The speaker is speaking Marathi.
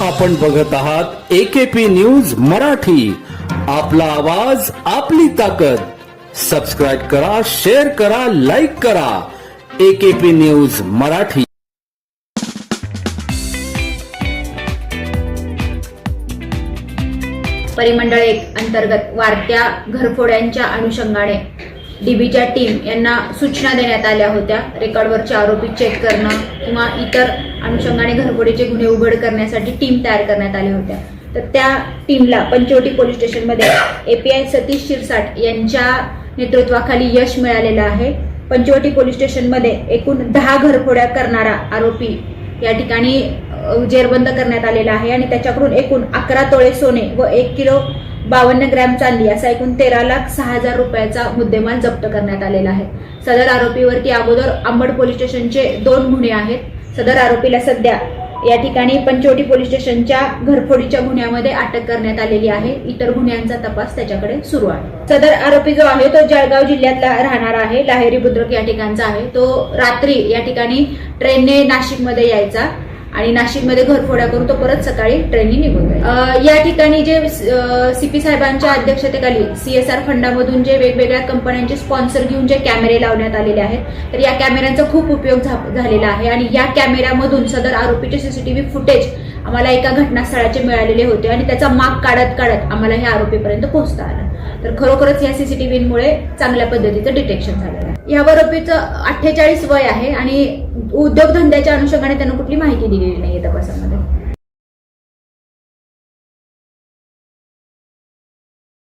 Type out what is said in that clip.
आपण बघत आहात एकेपी न्यूज मराठी. आपला आवाज आपली ताकद. सबस्क्राईब करा शेअर करा लाईक करा. AKP news Marathi. परिमंडळ एक अंतर्गत वाढत्या घरफोड्यांच्या अनुषंगाने डीबीच्या टीम यांना सूचना देण्यात आल्या होत्या. रेकॉर्डवरचे आरोपी चेक करणं किंवा इतर अनुषंगाने घरफोडीचे गुन्हे उघड करण्यासाठी टीम तयार करण्यात आल्या होत्या. तर त्या टीमला पंचवटी पोलीस स्टेशनमध्ये एपीआय सतीश शिरसाट यांच्या नेतृत्वाखाली यश मिळालेलं आहे. पंचवटी पोलीस स्टेशनमध्ये एकूण दहा घरफोड्या करणारा आरोपी या ठिकाणी जेरबंद करण्यात आलेला आहे आणि त्याच्याकडून एकूण अकरा तोळे सोने व एक किलो बावन्न ग्रॅम चांदी असा एकूण तेरा लाख सहा हजार रुपयाचा मुद्देमाल जप्त करण्यात आलेला आहे. सदर आरोपीवरती अगोदर अंबड पोलीस स्टेशनचे दोन गुन्हे आहेत. सदर आरोपीला सध्या या ठिकाणी पंचवटी पोलीस स्टेशनच्या घरफोडीच्या गुन्ह्यामध्ये अटक करण्यात आलेली आहे. इतर गुन्ह्यांचा तपास त्याच्याकडे सुरू आहे. सदर आरोपी जो आहे तो जळगाव जिल्ह्यातला राहणारा आहे. लाहेरी बुद्रुक या ठिकाणचा आहे. तो रात्री या ठिकाणी ट्रेनने नाशिकमध्ये यायचा. आणि नाशिकमध्ये घरफोड्या करून तो परत सकाळी ट्रेननी निघून जाईल. या ठिकाणी जे सीपी साहेबांच्या अध्यक्षतेखाली सीएसआर फंडामधून जे वेगवेगळ्या कंपन्यांचे स्पॉन्सर घेऊन जे कॅमेरे लावण्यात आलेले आहेत तर या कॅमेऱ्यांचा खूप उपयोग झा- झालेला आहे आणि या कॅमेऱ्यामधून सदर आरोपीचे सीसीटीव्ही फुटेज आम्हाला एका घटनास्थळाचे मिळालेले होते आणि त्याचा माग काढत काढत आम्हाला हे आरोपीपर्यंत पोहोचता आलं. तर खरोखरच या सीसीटीव्हीमुळे चांगल्या पद्धतीचं डिटेक्शन झालेलं आहे. या आरोपीचं अठ्ठेचाळीस वय आहे आणि उद्योगधंद्याच्या अनुषंगाने त्यांना कुठली माहिती दिलेली नाहीये तपासामध्ये?